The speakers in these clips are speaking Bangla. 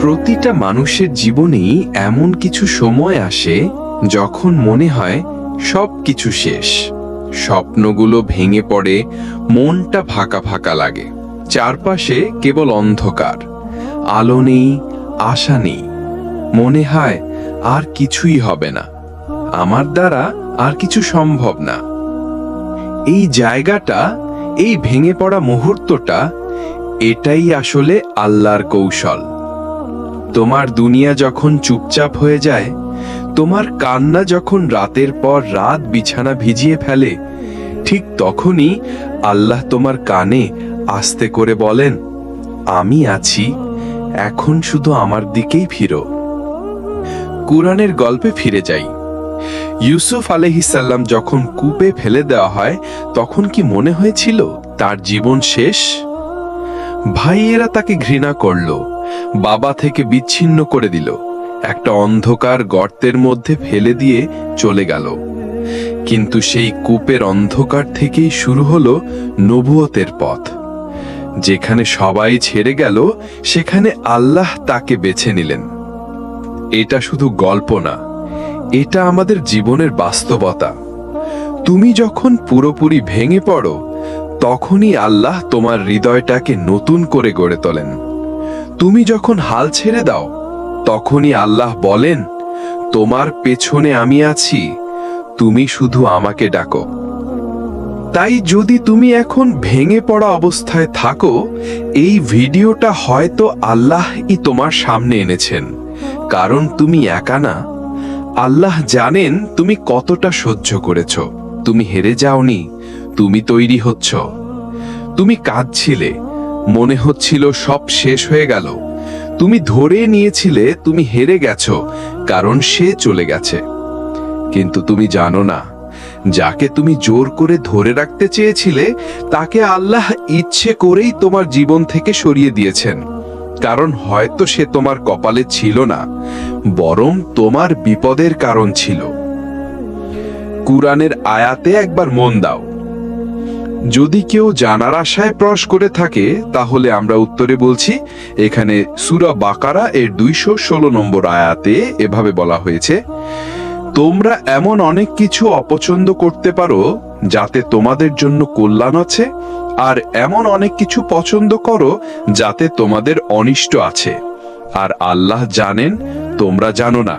প্রতিটা মানুষের জীবনেই এমন কিছু সময় আসে যখন মনে হয় সব কিছু শেষ। স্বপ্নগুলো ভেঙে পড়ে, মনটা ফাঁকা ফাঁকা লাগে। চারপাশে কেবল অন্ধকার। আলো নেই, আশা নেই। মনে হয় আর কিছুই হবে না। আমার দ্বারা আর কিছু সম্ভব না। এই জায়গাটা, এই ভেঙে পড়া মুহূর্তটা, এটাই আসলে আল্লাহর কৌশল। তোমার দুনিয়া যখন চুপচাপ হয়ে যায়, তোমার কান্না যখন রাতের পর রাত বিছানা ভিজিয়ে ফেলে, ঠিক তখনই আল্লাহ তোমার কানে আস্তে করে বলেন, আমি আছি, এখন শুধু আমার দিকেই ফিরো। কুরআনের গল্পে ফিরে যাই। ইউসুফ আলহিসাল্লাম যখন কূপে ফেলে দেওয়া হয়, তখন কি মনে হয়েছিল তার জীবন শেষ? ভাইয়েরা তাকে ঘৃণা করল। বাবা থেকে বিচ্ছিন্ন করে দিল। একটা অন্ধকার গর্তের মধ্যে ফেলে দিয়ে চলে গেল। কিন্তু সেই কূপের অন্ধকার থেকেই শুরু হলো নবুয়তের পথ। যেখানে সবাই ছেড়ে গেল, সেখানে আল্লাহ তাকে বেছে নিলেন। এটা শুধু গল্প না, এটা আমাদের জীবনের বাস্তবতা। তুমি যখন পুরোপুরি ভেঙে পড়ো, তখনই আল্লাহ তোমার হৃদয়টাকে নতুন করে গড়ে তোলেন। তুমি যখন হাল ছেড়ে দাও, তখনই আল্লাহ বলেন, তোমার পেছনে আমি আছি, তুমি শুধু আমাকে ডাকো। তাই যদি তুমি এখন ভেঙে পড়া অবস্থায় থাকো, এই ভিডিওটা হয়তো আল্লাহই তোমার সামনে এনেছেন, কারণ তুমি একা না। আল্লাহ জানেন তুমি কতটা সহ্য করেছ, তুমি হেরে যাওনি, তুমি তৈরি হচ্ছ। তুমি কাঁদছিলে মনে হচ্ছিল সব শেষ হয়ে গেল। তুমি ধরে নিয়েছিলে তুমি হেরে গেছো, কারণ সে চলে গেছে। কিন্তু তুমি জানো না, যাকে তুমি জোর করে ধরে রাখতে চেয়েছিলে, তাকে আল্লাহ ইচ্ছে করেই তোমার জীবন থেকে সরিয়ে দিয়েছেন। কারণ হয়তো সে তোমার কপালে ছিল না, বরং তোমার বিপদের কারণ ছিল। কুরআনের আয়াতে একবার মন দাও। যদি কেউ জানার আশায় প্রশ করে থাকে, তাহলে আমরা উত্তরে বলছি, এখানে সুরা বাকারা এর দুইশো ষোলো নম্বর আয়াতে এভাবে বলা হয়েছে, তোমরা এমন অনেক কিছু অপছন্দ করতে পারো, যাতে তোমাদের জন্য কল্যাণ আছে, আর এমন অনেক কিছু পছন্দ করো, যাতে তোমাদের অনিষ্ট আছে। আর আল্লাহ জানেন, তোমরা জানো না।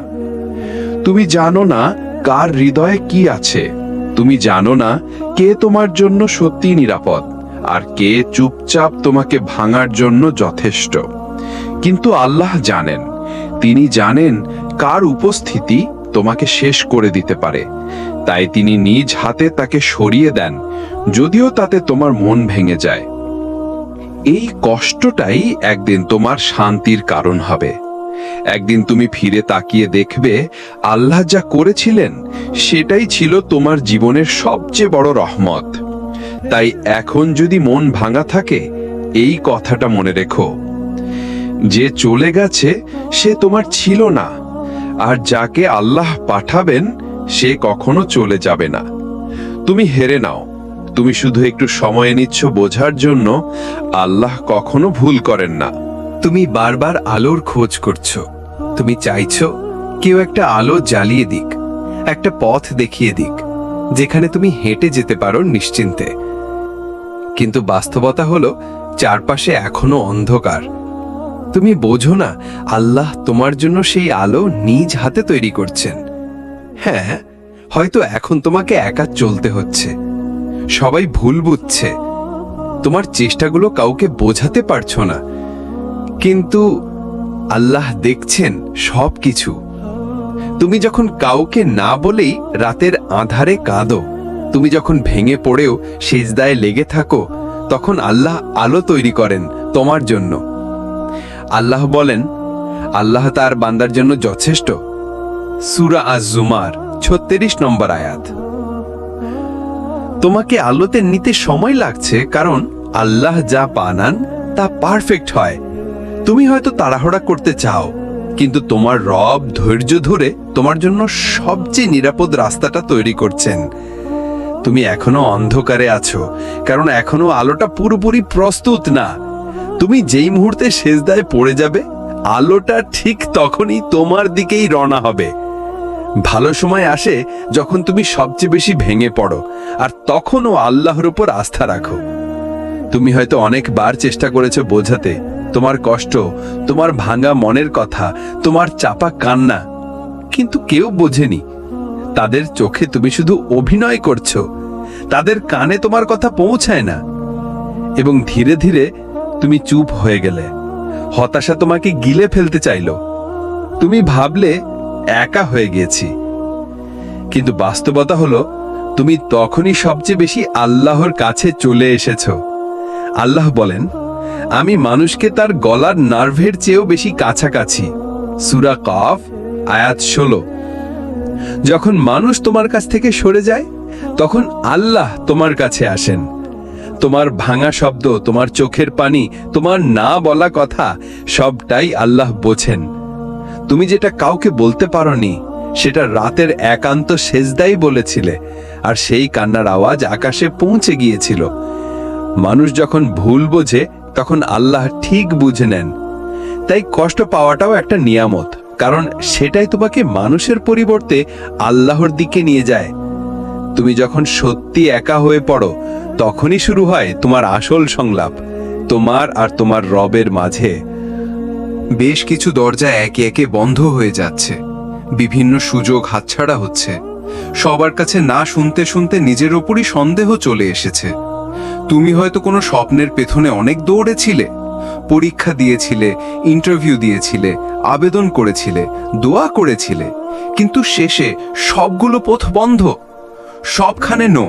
তুমি জানো না কার হৃদয়ে কি আছে। তুমি জানো না কে তোমার জন্য সত্যি নিরাপদ, আর কে চুপচাপ তোমাকে ভাঙার জন্য যথেষ্ট। কিন্তু আল্লাহ জানেন, তিনি জানেন কার উপস্থিতি তোমাকে শেষ করে দিতে পারে। তাই তিনি নিজ হাতে তাকে সরিয়ে দেন, যদিও তাতে তোমার মন ভেঙে যায়। এই কষ্টটাই একদিন তোমার শান্তির কারণ হবে। একদিন তুমি ফিরে তাকিয়ে দেখবে আল্লাহ যা করেছিলেন, সেটাই ছিল তোমার জীবনের সবচেয়ে বড় রহমত। তাই এখন যদি মন ভাঙা থাকে, এই কথাটা মনে রেখো। যে চলে গেছে, সে তোমার ছিল না, আর যাকে আল্লাহ পাঠাবেন, সে কখনো চলে যাবে না। তুমি হেরে নাও, তুমি শুধু একটু সময় নিচ্ছ বোঝার জন্য, আল্লাহ কখনো ভুল করেন না। তুমি বারবার আলোর খোঁজ করছ। তুমি চাইছো কেউ একটা আলো জ্বালিয়ে দিক, একটা পথ দেখিয়ে দিক, যেখানে তুমি হেঁটে যেতে পারো নিশ্চিন্তে। কিন্তু বাস্তবতা হলো, চারপাশে এখনও অন্ধকার। তুমি বোঝো না, আল্লাহ তোমার জন্য সেই আলো নিজ হাতে তৈরি করছেন। হ্যাঁ হয়তো এখন তোমাকে একা চলতে হচ্ছে। সবাই ভুল বুঝছে। তোমার চেষ্টাগুলো কাউকে বোঝাতে পারছ না। কিন্তু আল্লাহ দেখছেন সব কিছু তুমি যখন কাউকে না বলেই রাতের আধারে কাঁদো, তুমি যখন ভেঙে পড়েও সেজদায় লেগে থাকো, তখন আল্লাহ আলো তৈরি করেন তোমার জন্য। আল্লাহ বলেন, আল্লাহ তার বান্দার জন্য যথেষ্ট। সুরা আজ জুমার ছত্রিশ নম্বর আয়াত। তোমাকে আলোতে নিতে সময় লাগছে কারণ আল্লাহ যা বানান তা পারফেক্ট হয়। তুমি হয়তো তাড়াহুড়া করতে চাও, কিন্তু তোমার রব ধৈর্য ধরে তোমার জন্য সবচেয়ে নিরাপদ রাস্তাটা তৈরি করছেন। তুমি এখনও অন্ধকারে আছো, কারণ এখনও আলোটা পুরোপুরি প্রস্তুত না। তুমি যেই মুহূর্তে সেজদায় পড়ে যাবে, আলোটা ঠিক তখনই তোমার দিকেই রওনা হবে। ভালো সময় আসে যখন তুমি সবচেয়ে বেশি ভেঙে পড়ো, আর তখনও আল্লাহর উপর আস্থা রাখো। তুমি হয়তো অনেকবার চেষ্টা করেছ বোঝাতে তোমার কষ্ট, তোমার ভাঙা মনের কথা, তোমার চাপা কান্না। কিন্তু কেউ বোঝেনি। তাদের চোখে তুমি শুধু অভিনয় করছ। তাদের কানে তোমার কথা পৌঁছায় না। এবং ধীরে ধীরে তুমি চুপ হয়ে গেলে। হতাশা তোমাকে গিলে ফেলতে চাইলো। তুমি ভাবলে, একা হয়ে গিয়েছি। কিন্তু বাস্তবতা হলো, তুমি তখনই সবচেয়ে বেশি আল্লাহর কাছে চলে এসেছ। আল্লাহ বলেন আমি মানুষকে তার গলার নার্ভের চেয়েও বেশি কাছাকাছি। সুরা কফ, আয়াত ষোলো। যখন মানুষ তোমার কাছ থেকে সরে যায়, তখন আল্লাহ তোমার কাছে আসেন। তোমার ভাঙা শব্দ, তোমার চোখের পানি, তোমার না বলা কথা, সবটাই আল্লাহ বোঝেন। তুমি যেটা কাউকে বলতে পারোনি, সেটা রাতের একান্ত সেজদাই বলেছিলে, আর সেই কান্নার আওয়াজ আকাশে পৌঁছে গিয়েছিল। মানুষ যখন ভুল বোঝে তখন আল্লাহ ঠিক বুঝে নেন। তাই কষ্ট পাওয়াটাও একটা নিয়ামত, কারণ সেটাই তোমাকে মানুষের পরিবর্তে আল্লাহর দিকে নিয়ে যায়। তুমি যখন সত্যি একা হয়ে পড়ো, তখনই শুরু হয় তোমার আসল সংলাপ, তোমার আর তোমার রবের মাঝে। বেশ কিছু দরজা একে একে বন্ধ হয়ে যাচ্ছে, বিভিন্ন সুযোগ হাতছাড়া হচ্ছে, সবার কাছে না শুনতে শুনতে নিজের ওপরই সন্দেহ চলে এসেছে। তুমি হয়তো কোনো স্বপ্নের পেছনে অনেক দৌড়েছিলে, পরীক্ষা দিয়েছিলে ইন্টারভিউ দিয়েছিলে, আবেদন করেছিলে, দোয়া করেছিলে, কিন্তু শেষে সবগুলো পথ বন্ধ। সবখানে নো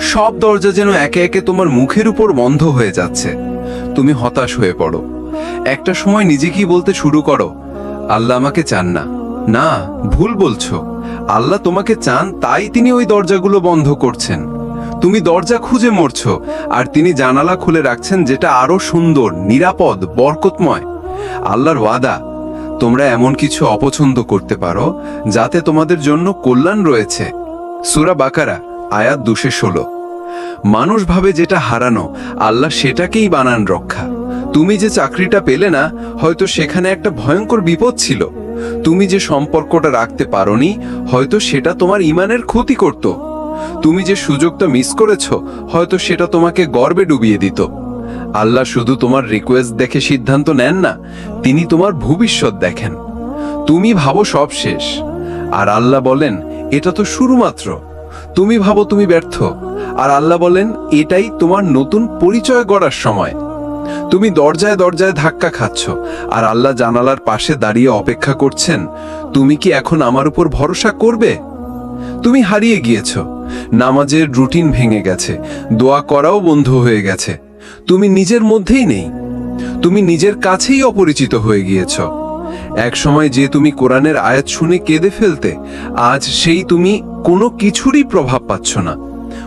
সব দরজা যেন একে একে তোমার মুখের উপর বন্ধ হয়ে যাচ্ছে। তুমি হতাশ হয়ে পড়ো। একটা সময় নিজেকেই বলতে শুরু করো, আল্লাহ আমাকে চান না। না, ভুল বলছো। আল্লাহ তোমাকে চান, তাই তিনি ওই দরজাগুলো বন্ধ করছেন। তুমি দরজা খুঁজে মরছ, আর তিনি জানালা খুলে রাখছেন যেটা আরও সুন্দর, নিরাপদ, বরকতময়। আল্লাহর ওয়াদা, তোমরা এমন কিছু অপছন্দ করতে পারো, যাতে তোমাদের জন্য কল্যাণ রয়েছে। সুরা বাকারা, আয়াত দুশে ষোলো। মানুষ ভাবে যেটা হারানো, আল্লাহ সেটাকেই বানান রক্ষা। তুমি যে চাকরিটা পেলে না, হয়তো সেখানে একটা ভয়ঙ্কর বিপদ ছিল। তুমি যে সম্পর্কটা রাখতে পারোনি, হয়তো সেটা তোমার ইমানের ক্ষতি করত। তুমি যে সুযোগটা মিস করেছ, হয়তো সেটা তোমাকে গর্বে ডুবিয়ে দিত। আল্লাহ শুধু তোমার রিকোয়েস্ট দেখে সিদ্ধান্ত নেন না, তিনি তোমার ভবিষ্যৎ দেখেন। তুমি ভাবো সব শেষ। আর আল্লাহ বলেন, এটা তো শুরু মাত্র তুমি ভাবো তুমি ব্যর্থ। আর আল্লাহ বলেন, এটাই তোমার নতুন পরিচয় গড়ার সময়। তুমি দরজায় দরজায় ধাক্কা খাচ্ছ, আর আল্লাহ জানালার পাশে দাঁড়িয়ে অপেক্ষা করছেন, তুমি কি এখন আমার উপর ভরসা করবে? তুমি হারিয়ে গিয়েছ। নামাজের রুটিন ভেঙে গেছে, দোয়া করাও বন্ধ হয়ে গেছে। তুমি নিজের মধ্যেই নেই। তুমি নিজের কাছেই অপরিচিত হয়ে গিয়েছ। এক সময় যে তুমি কোরআনের আয়াত শুনে কেঁদে ফেলতে, আজ সেই তুমি কোনো কিছুরই প্রভাব পাচ্ছ না।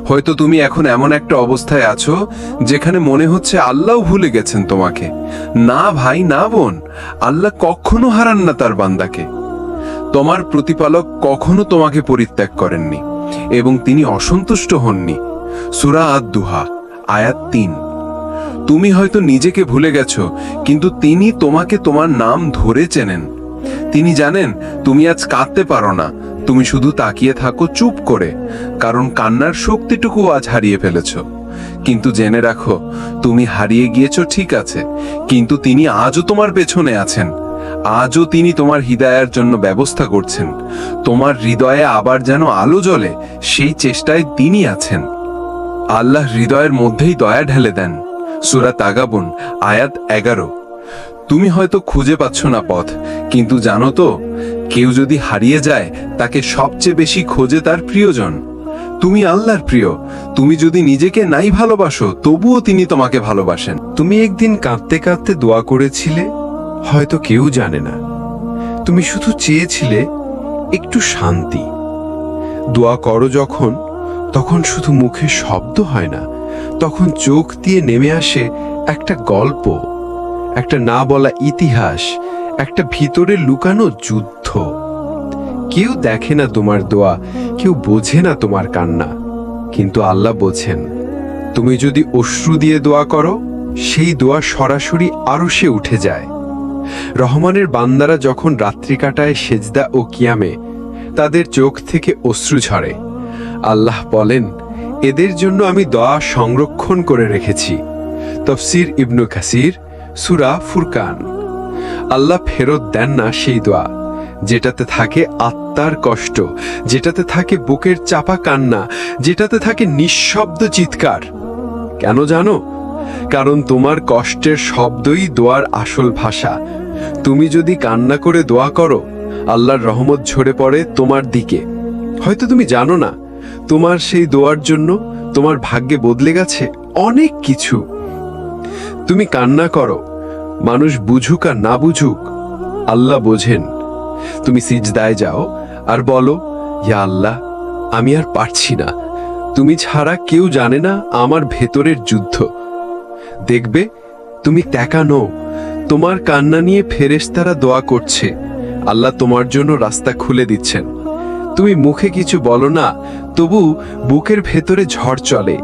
হয়তো তুমি এখন এমন একটা অবস্থায় আছো, যেখানে মনে হচ্ছে আল্লাহ ভুলে গেছেন তোমাকে। না ভাই, না বোন, আল্লাহ কখনো হারান না তার বান্দাকে। তোমার প্রতিপালক কখনো তোমাকে পরিত্যাগ করেননি। এবং তিনি অসন্তুষ্ট হননি। সুরা আদ দুহা আয়াত তিন। তুমি হয়তো নিজেকে ভুলে গেছো, কিন্তু তিনি তোমাকে তোমার নাম ধরে চেনেন। তিনি জানেন, তুমি আজ কাঁদতে পারো না, তুমি শুধু তাকিয়ে থাকো চুপ করে, কারণ কান্নার শক্তিটুকু আজ হারিয়ে ফেলেছ। কিন্তু জেনে রাখো, তুমি হারিয়ে গিয়েছ ঠিক আছে, কিন্তু তিনি আজও তোমার পেছনে আছেন। আজও তিনি তোমার হৃদয়ের জন্য ব্যবস্থা করছেন। তোমার হৃদয়ে আবার যেন আলো জ্বলে, সেই চেষ্টায় তিনি আছেন। আল্লাহ হৃদয়ের মধ্যেই দয়া ঢেলে দেন। সুরা তাগাবুন, আয়াত এগারো। তুমি হয়তো খুঁজে পাচ্ছ না পথ, কিন্তু জানো তো, কেউ যদি হারিয়ে যায়, তাকে সবচেয়ে বেশি খোঁজে তার প্রিয়জন। তুমি আল্লাহর প্রিয়, তুমি যদি নিজেকে নাই ভালোবাসো, তবুও তিনি তোমাকে ভালোবাসেন। তুমি একদিন কাঁদতে কাঁদতে দোয়া করেছিলে? হয়তো কেউ জানে না। তুমি শুধু চেয়েছিলে একটু শান্তি। দোয়া করো যখন, তখন শুধু মুখে শব্দ হয় না, তখন চোখ দিয়ে নেমে আসে একটা গল্প, একটা না বলা ইতিহাস, একটা ভিতরে লুকানো যুদ্ধ। কেউ দেখে না তোমার দোয়া, কেউ বোঝে না তোমার কান্না, কিন্তু আল্লাহ বোঝেন। তুমি যদি অশ্রু দিয়ে দোয়া করো, সেই দোয়া সরাসরি আরও সে উঠে যায়। রহমানের বান্দারা যখন রাত্রি কাটায় সেজদা ও কিয়ামে, তাদের চোখ থেকে অশ্রু ঝরে। আল্লাহ বলেন, এদের জন্য আমি দয়া সংরক্ষণ করে রেখেছি। তফসির ইবনু কাসির, সুরা ফুরকান। আল্লাহ ফেরত দেন না সেই দোয়া, যেটাতে থাকে আত্মার কষ্ট, যেটাতে থাকে বুকের চাপা কান্না, যেটাতে থাকে নিঃশব্দ চিৎকার। কেন জানো? কারণ তোমার কষ্টের শব্দই দোয়ার আসল ভাষা। তুমি যদি কান্না করে দোয়া করো, আল্লাহর রহমত ঝরে পড়ে তোমার দিকে। হয়তো তুমি জানো না, তোমার সেই দোয়ার জন্য তোমার ভাগ্যে বদলে গেছে অনেক কিছু। তুমি কান্না করো, মানুষ বুঝুক আর না বুঝুক, আল্লাহ বোঝেন। তুমি সিজদায় যাও আর বলো, ইয়া আল্লাহ, আমি আর পারছি না। তুমি ছাড়া কেউ জানে না আমার ভেতরের যুদ্ধ। দেখবে, তুমি ত্যাকা নও। তোমার কান্না নিয়ে ফেরেশতারা দোয়া করছে। আল্লাহ তোমার জন্য রাস্তা খুলে দিচ্ছেন। তুমি মুখে কিছু বলো না, তবু বুকের ভেতরে ঝড় চলে।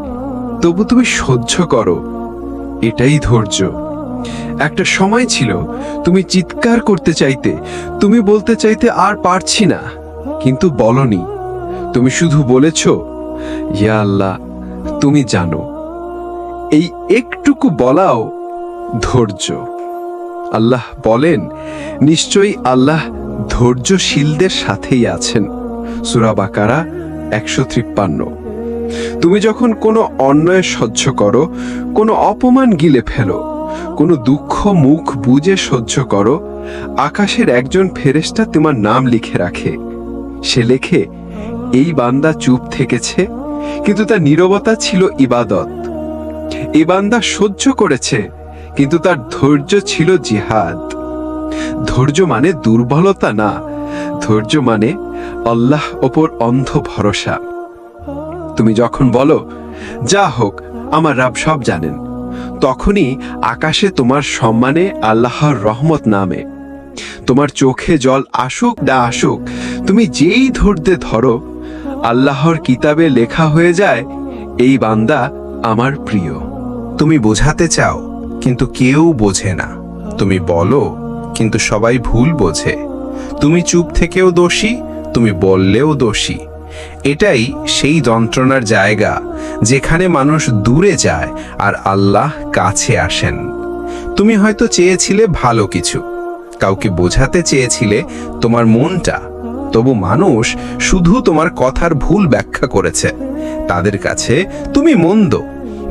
তবু তুমি সহ্য করো। এটাই ধৈর্য। একটা সময় ছিল, তুমি চিৎকার করতে চাইতে, তুমি বলতে চাইতে আর পারছি না। কিন্তু বলনি। তুমি শুধু বলেছ, ইয়া আল্লাহ, তুমি জানো। এই একটুকু বলাও ধৈর্য। আল্লাহ বলেন, নিশ্চয়ই আল্লাহ ধৈর্যশীলদের সাথেই আছেন। সুরা বাকারা একশো ত্রিপ্পান্ন তুমি যখন কোনো অন্যায় সহ্য করো, কোনো অপমান গিলে ফেলো, কোনো দুঃখ মুখ বুঝে সহ্য করো, আকাশের একজন ফেরেশতা তোমার নাম লিখে রাখে। সে লেখে, এই বান্দা চুপ থেকেছে, কিন্তু তার নীরবতা ছিল ইবাদত। এই বান্দা সহ্য করেছে, কিন্তু তার ধৈর্য ছিল জিহাদ। ধৈর্য মানে দুর্বলতা না, ধৈর্য মানে আল্লাহ ওপর অন্ধ ভরসা। তুমি যখন বলো, যা হোক, আমার রাব সব জানেন, তখনই আকাশে তোমার সম্মানে আল্লাহর রহমত নামে। তোমার চোখে জল আসুক না আসুক, তুমি যেই ধরতে ধরো, আল্লাহর কিতাবে লেখা হয়ে যায়, এই বান্দা আমার প্রিয়, তুমি বোঝাতে চাও, কিন্তু কেউ বোঝে না। তুমি বলো, কিন্তু সবাই ভুল বোঝে। তুমি চুপ থেকেও দোষী, তুমি বললেও দোষী। এটাই সেই যন্ত্রণার জায়গা, যেখানে মানুষ দূরে যায় আর আল্লাহ কাছে আসেন। তুমি হয়তো চেয়েছিলে ভালো কিছু, কাউকে বোঝাতে চেয়েছিলে তোমার মনটা তবু মানুষ শুধু তোমার কথার ভুল ব্যাখ্যা করেছে। তাদের কাছে তুমি মন্দ,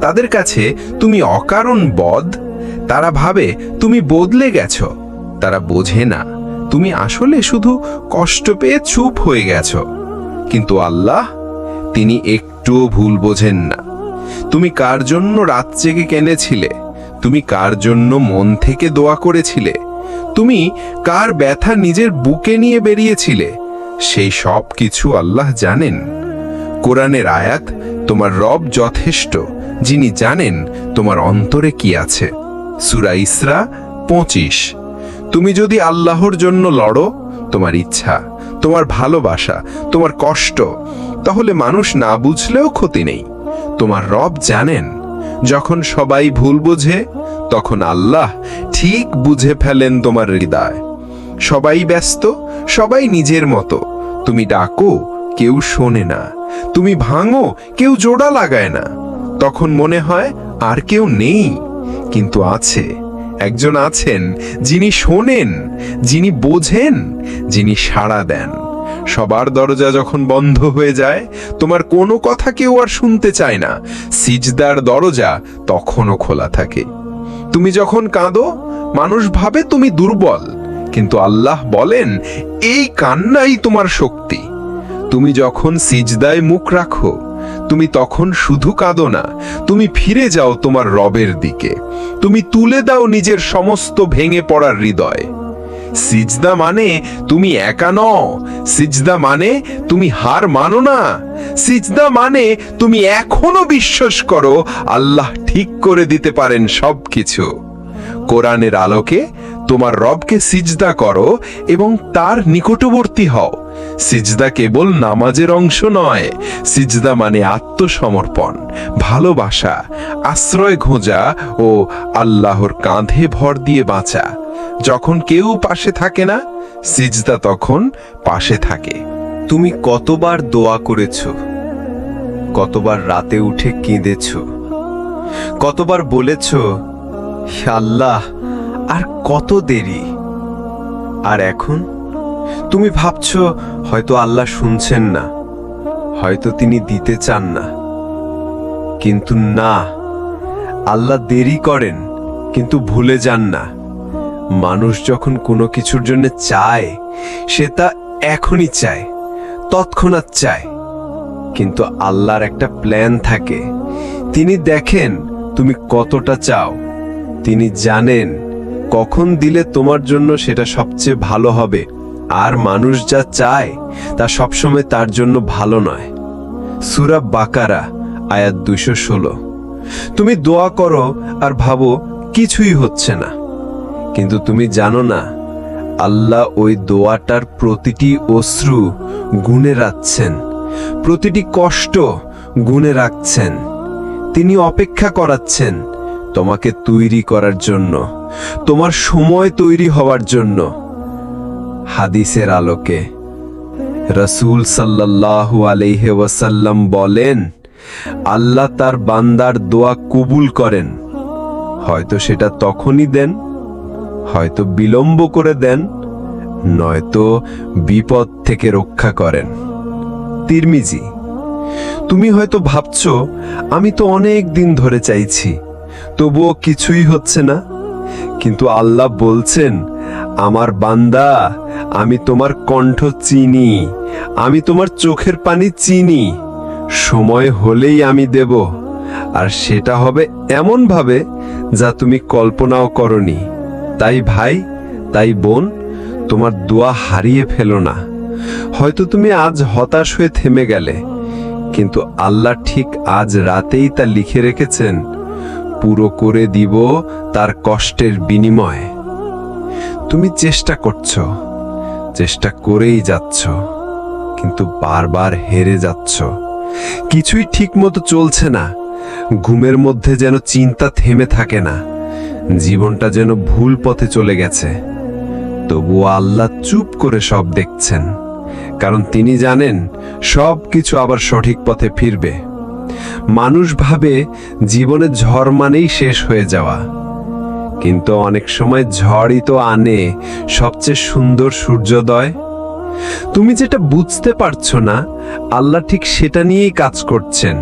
তাদের কাছে তুমি অকারণ বদ, তারা ভাবে তুমি বদলে গেছ, তারা বোঝে না তুমি আসলে শুধু কষ্ট পেয়ে চুপ হয়ে গেছ। কিন্তু আল্লাহ, তিনি একটুও ভুল বোঝেন না। তুমি কার জন্য রাত জেগে কেঁদেছিলে? তুমি কার জন্য মন থেকে দোয়া করেছিলে? তুমি কার ব্যথা নিজের বুকে নিয়ে বেরিয়েছিলে? সেই সব কিছু আল্লাহ জানেন। কোরআনের আয়াত তোমার রব যথেষ্ট, যিনি জানেন তোমার অন্তরে কি আছে। সুরা ইসরা পঁচিশ, তুমি যদি আল্লাহর জন্য লড়ো, তোমার ইচ্ছা, তোমার ভালোবাসা, তোমার কষ্ট, তাহলে মানুষ না বুঝলেও ক্ষতি নেই। তোমার রব জানেন, যখন সবাই ভুল বোঝে, তখন আল্লাহ ঠিক বুঝে ফেলেন তোমার হৃদয়। সবাই ব্যস্ত সবাই নিজের মতো। তুমি ডাকো, কেউ শোনে না। তুমি ভাঙো, কেউ জোড়া লাগায় না। তখন মনে হয় আর কেউ নেই, কিন্তু আছে। একজন আছেন, যিনি শোনেন, যিনি বোঝেন, যিনি সাড়া দেন। সবার দরজা যখন বন্ধ হয়ে যায়, তোমার কোনো কথা কেউ আর শুনতে চায় না। সিজদার দরজা তখনও খোলা থাকে। তুমি যখন কাঁদো, মানুষ ভাবে তুমি দুর্বল। কিন্তু আল্লাহ বলেন, এই কান্নাই তোমার শক্তি। তুমি যখন সিজদায় মুখ রাখো, তুমি তখন শুধু কাঁদো না, তুমি ফিরে যাও তোমার রবের দিকে। তুমি তুলে দাও নিজের সমস্ত ভেঙে পড়ার হৃদয়। সিজদা মানে তুমি একা নও, সিজদা মানে তুমি হার মানো না, সিজদা মানে তুমি এখনও বিশ্বাস করো, আল্লাহ ঠিক করে দিতে পারেন সবকিছু। কোরআনের আলোকে তোমার রবকে সিজদা করো এবং তার নিকটবর্তী হও। সিজদা কেবল নামাজের অংশ নয়। সিজদা মানে আত্মসমর্পণ, ভালোবাসা, আশ্রয় খোঁজা ও আল্লাহর কাঁধে ভর দিয়ে বাঁচা। যখন কেউ পাশে থাকে না, সিজদা তখন পাশে থাকে। তুমি কতবার দোয়া করেছ? কতবার রাতে উঠে কেঁদেছ? কতবার বলেছ আল্লাহ আর কত দেরি? আর এখন? তুমি ভাবছ, হয়তো আল্লাহ শুনছেন না। হয়তো তিনি দিতে চান না। কিন্তু না, আল্লাহ দেরি করেন, কিন্তু ভুলে যান না। মানুষ যখন কোনো কিছুর জন্য চায়, সে তা এখনই চায়, তৎক্ষণাৎ চায়। কিন্তু আল্লাহর একটা প্ল্যান থাকে। তিনি দেখেন তুমি কতটা চাও। তিনি জানেন কখন দিলে তোমার জন্য সেটা সবচেয়ে ভালো হবে? আর মানুষ যা চায়, তা সবসময় তার জন্য ভালো নয়। সুরা বাকারা, আয়াত দুশো ষোলো। তুমি দোয়া করো আর ভাবো, কিছুই হচ্ছে না। কিন্তু তুমি জানো না, আল্লাহ ওই দোয়াটার প্রতিটি অশ্রু গুনে রাখছেন। প্রতিটি কষ্ট গুণে রাখছেন। তিনি অপেক্ষা করাচ্ছেন। তোমাকে তৈরি করার জন্য, তোমার সময় তৈরি হওয়ার জন্য। হাদিসের আলোকে রসুল আলাইহি ওয়াসাল্লাম বলেন, আল্লাহ তার বান্দার দোয়া কবুল করেন। হয়তো সেটা তখনই দেন, হয়তো বিলম্ব করে দেন, নয়তো বিপদ থেকে রক্ষা করেন। তিরমিজি, তুমি হয়তো ভাবছ, আমি তো অনেক দিন ধরে চাইছি তবুও কিছুই হচ্ছে না। কিন্তু আল্লাহ বলছেন, আমার বান্দা, আমি তোমার কণ্ঠ চিনি, আমি তোমার চোখের পানি চিনি। সময় হলেই আমি দেব, আর সেটা হবে এমন ভাবে যা তুমি কল্পনাও করনি। তাই ভাই, তাই বোন, তোমার দোয়া হারিয়ে ফেলো না। হয়তো তুমি আজ হতাশ হয়ে থেমে গেলে, কিন্তু আল্লাহ ঠিক আজ রাতেই তা লিখে রেখেছেন পুরো করে দিব তার কষ্টের বিনিময়। তুমি চেষ্টা করছ, চেষ্টা করেই যাচ্ছ, কিন্তু বারবার হেরে যাচ্ছ। কিছুই ঠিক মতো চলছে না, ঘুমের মধ্যে যেন চিন্তা থেমে থাকে না, জীবনটা যেন ভুল পথে চলে গেছে। তবুও আল্লাহ চুপ করে সব দেখছেন, কারণ তিনি জানেন সব কিছু আবার সঠিক পথে ফিরবে। মানুষ ভাবে জীবনে ঝড় মানেই শেষ হয়ে যাওয়া। কিন্তু অনেক সময় ঝড়ই তো আনে সবচেয়ে সুন্দর সূর্যোদয়। তুমি যেটা বুঝতে পারছ না, আল্লাহ ঠিক সেটা নিয়েই কাজ করছেন।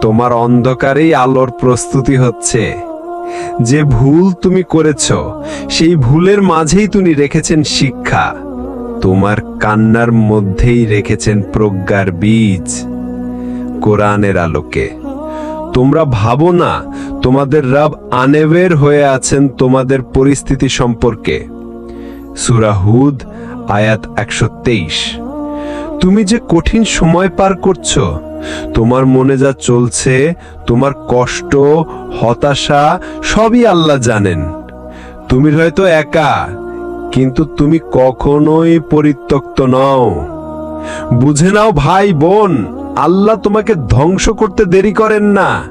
তোমার অন্ধকারেই আলোর প্রস্তুতি হচ্ছে। যে ভুল তুমি করেছ, সেই ভুলের মাঝেই তুমি রেখেছেন শিক্ষা। তোমার কান্নার মধ্যেই রেখেছেন প্রজ্ঞার বীজ। কোরআনের আলোকে। তোমরা ভাবো না, তোমাদের রাব আনেবের হয়ে আছেন তোমাদের পরিস্থিতি সম্পর্কে। সুরাহুদ আয়াত একশো তেইশ। তুমি যে কঠিন সময় পার করছ, তোমার মনে যা চলছে, তোমার কষ্ট, হতাশা, সবই আল্লাহ জানেন। তুমি হয়তো একা, কিন্তু তুমি কখনোই পরিত্যক্ত নও। বুঝে নাও ভাই বোন আল্লাহ তোমাকে ধ্বংস করতে দেরি করেন না।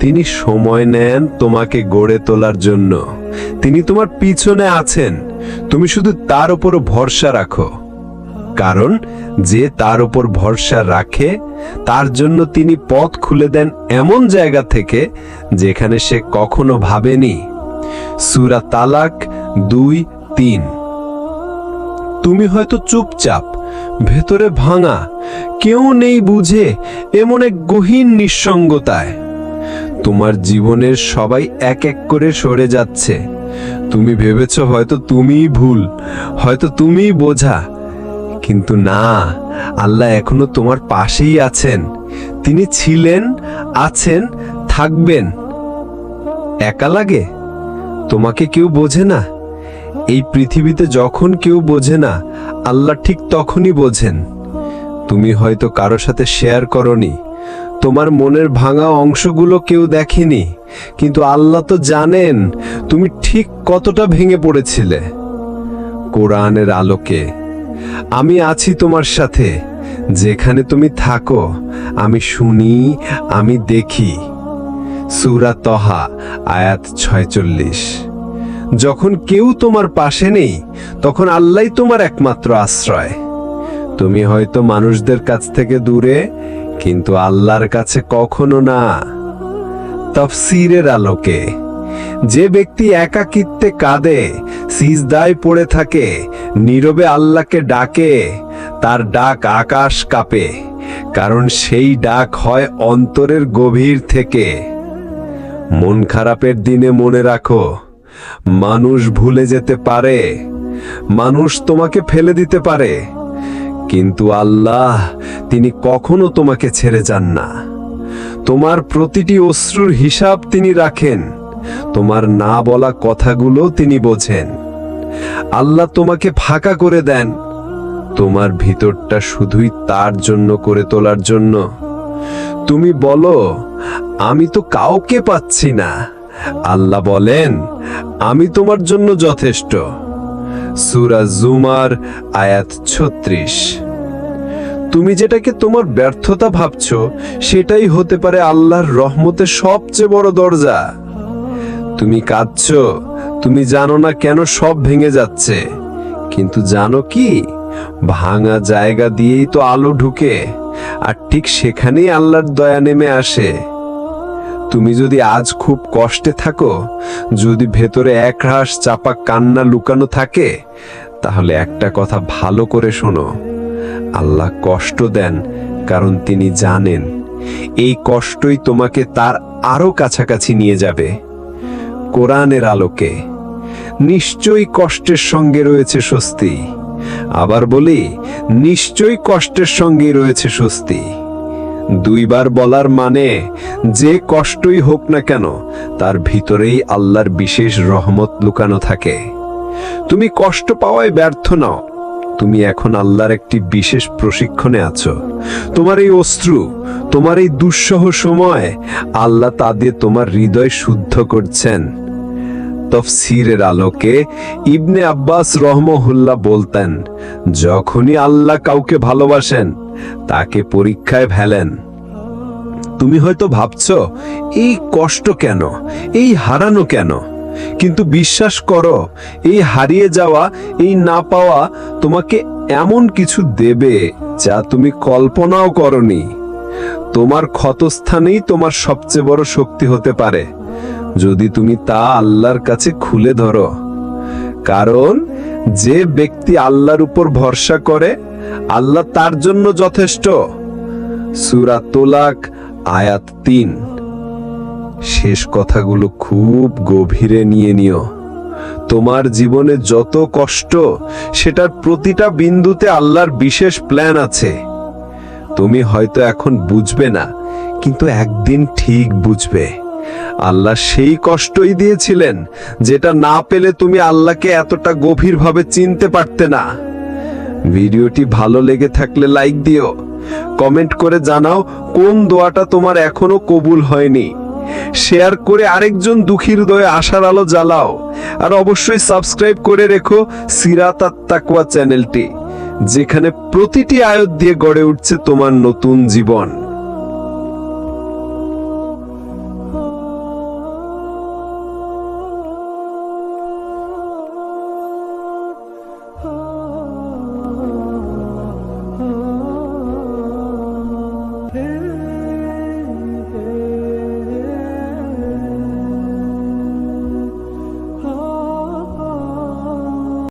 তিনি সময় নেন তোমাকে গড়ে তোলার জন্য। তিনি তোমার পিছনে আছেন। তুমি শুধু তার উপর ভরসা রাখো। কারণ যে তার উপর ভরসা রাখে, তার জন্য তিনি পথ খুলে দেন এমন জায়গা থেকে যেখানে সে কখনো ভাবেনি। সুরা তালাক দুই তিন। তুমি হয়তো চুপচাপ ভেতরে ভাঙা, কেউ নেই বুঝে এমন এক গহীন নিঃসঙ্গতায়। তোমার জীবনের সবাই এক এক করে সরে যাচ্ছে। তুমি ভেবেছ হয়তো তুমিই ভুল, হয়তো তুমিই বোঝা। কিন্তু না, আল্লাহ এখনও তোমার পাশেই আছেন। তিনি ছিলেন, আছেন, থাকবেন। একা লাগে? তোমাকে কেউ বোঝে না? এই পৃথিবীতে যখন কেউ বোঝে না, আল্লাহ ঠিক তখনই বোঝেন। তুমি হয়তো কারও সাথে শেয়ার করনি, তোমার মনের ভাঙা অংশগুলো কেউ দেখেনি, কিন্তু আল্লাহ তো জানেন তুমি ঠিক কতটা ভেঙে পড়েছিলে। কোরআনের আলোকে, আমি আছি তোমার সাথে, যেখানে তুমি থাকো, আমি শুনি, আমি দেখি। সুরা তহা, আয়াত ছয়চল্লিশ। যখন কেউ তোমার পাশে নেই, তখন আল্লাহই তোমার একমাত্র আশ্রয়। তুমি হয়তো মানুষদের কাছ থেকে দূরে, কিন্তু আল্লাহর কাছে কখনো না। তফসিরের আলোকে, যে ব্যক্তি একাকিত্বে কাঁদে, সিজদায় পড়ে থাকে, নীরবে আল্লাহকে ডাকে, তার ডাক আকাশ কাঁপে, কারণ সেই ডাক হয় অন্তরের গভীর থেকে। মন খারাপের দিনে মনে রাখো মানুষ ভুলে যেতে পারে। মানুষ তোমাকে ফেলে দিতে পারে। কিন্তু আল্লাহ, তিনি কখনো তোমাকে ছেড়ে যান না। তোমার প্রতিটি অশ্রুর হিসাব তিনি রাখেন। তোমার না বলা কথাগুলো তিনি বোঝেন। আল্লাহ তোমাকে ফাঁকা করে দেন। তোমার ভিতরটা শুধুই তার জন্য করে তোলার জন্য। তুমি বলো, আমি তো কাউকে পাচ্ছি না। আল্লাহ বলেন, আমি তোমার জন্য যথেষ্ট। সুরা জুমার আয়াত ছত্রিশ। তুমি যেটাকে তোমার ব্যর্থতা ভাবছ, সেটাই হতে পারে আল্লাহর রহমতের সবচেয়ে বড় দরজা। তুমি কাঁদছো, তুমি জানো না কেন সব ভেঙে যাচ্ছে। কিন্তু জানো কি, ভাঙা জায়গা দিয়েই তো আলো ঢুকে, আর ঠিক সেখানেই আল্লাহর দয়া নেমে আসে। তুমি যদি আজ খুব কষ্টে থাকো, যদি ভেতরে এক রাস চাপা কান্না লুকানো থাকে, তাহলে একটা কথা ভালো করে শোনো। আল্লাহ কষ্ট দেন, কারণ তিনি জানেন, এই কষ্টই তোমাকে তার আরও কাছাকাছি নিয়ে যাবে। কোরআনের আলোকে, নিশ্চয়ই কষ্টের সঙ্গে রয়েছে স্বস্তি। আবার বলি, নিশ্চয়ই কষ্টের সঙ্গে রয়েছে স্বস্তি। দুইবার বলার মানে যে কষ্টই হোক না কেন, তার ভিতরেই আল্লাহর বিশেষ রহমত লুকানো থাকে। তুমি কষ্ট পাওয়ায় ব্যর্থ নাও। তুমি এখন আল্লাহর একটি বিশেষ প্রশিক্ষণে আছো। তোমার এই অশ্রু, তোমার এই দুঃসহ সময়, আল্লাহ তাদের তোমার হৃদয় শুদ্ধ করছেন। তফসিরের আলোকে ইবনে আব্বাস রহমহুল্লাহ বলতেন, যখনই আল্লাহ কাউকে ভালোবাসেন তাকে পরীক্ষায় ফেলেন। তুমি হয়তো ভাবছ, এই কষ্ট কেন? এই হারানো কেন? কিন্তু বিশ্বাস করো, এই হারিয়ে যাওয়া, এই না পাওয়া তোমাকে এমন কিছু দেবে যা তুমি কল্পনাও করনি। তোমার ক্ষতস্থানেই তোমার সবচেয়ে বড় শক্তি হতে পারে। যদি তুমি তা আল্লাহর কাছে খুলে ধরো। কারণ যে ব্যক্তি আল্লাহর উপর ভরসা করে আল্লাহ তার জন্য যথেষ্ট। সুরা তোলাক, আয়াত তিন। শেষ কথাগুলো খুব গভীরে নিয়ে নিও। তোমার জীবনে যত কষ্ট, সেটার প্রতিটা বিন্দুতে আল্লাহর বিশেষ প্ল্যান আছে। তুমি হয়তো এখন বুঝবে না, কিন্তু একদিন ঠিক বুঝবে। আল্লাহ সেই কষ্টই দিয়েছিলেন, যেটা না পেলে তুমি আল্লাহকে এতটা গভীরভাবে চিনতে পারতে না। ভিডিওটি ভালো লেগে থাকলে লাইক দিও। কমেন্ট করে জানাও কোন দোয়াটা তোমার এখনও কবুল হয়নি। শেয়ার করে আরেকজন দুঃখীর হৃদয়ে আশার আলো জ্বালাও। আর অবশ্যই সাবস্ক্রাইব করে রেখো সিরাত তাকওয়া চ্যানেলটি, যেখানে প্রতিটি আয়ত দিয়ে গড়ে উঠছে তোমার নতুন জীবন।